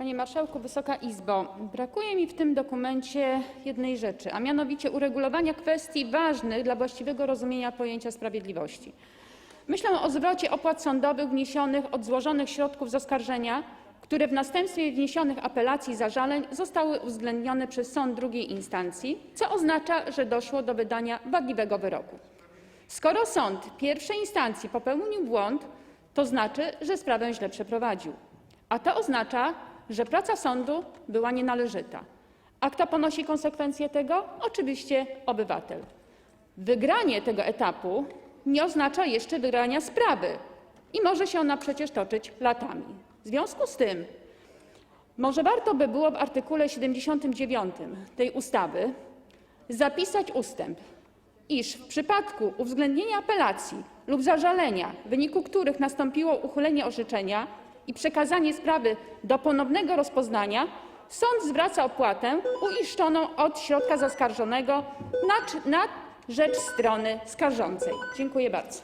Panie Marszałku, Wysoka Izbo! Brakuje mi w tym dokumencie jednej rzeczy, a mianowicie uregulowania kwestii ważnych dla właściwego rozumienia pojęcia sprawiedliwości. Myślę o zwrocie opłat sądowych wniesionych od złożonych środków zaskarżenia, które w następstwie wniesionych apelacji zażaleń zostały uwzględnione przez sąd drugiej instancji, co oznacza, że doszło do wydania wadliwego wyroku. Skoro sąd pierwszej instancji popełnił błąd, to znaczy, że sprawę źle przeprowadził, a to oznacza, że praca sądu była nienależyta. A kto ponosi konsekwencje tego? Oczywiście obywatel. Wygranie tego etapu nie oznacza jeszcze wygrania sprawy i może się ona przecież toczyć latami. W związku z tym może warto by było w artykule 79 tej ustawy zapisać ustęp, iż w przypadku uwzględnienia apelacji lub zażalenia, w wyniku których nastąpiło uchylenie orzeczenia i przekazanie sprawy do ponownego rozpoznania, sąd zwraca opłatę uiszczoną od środka zaskarżonego na, rzecz strony skarżącej. Dziękuję bardzo.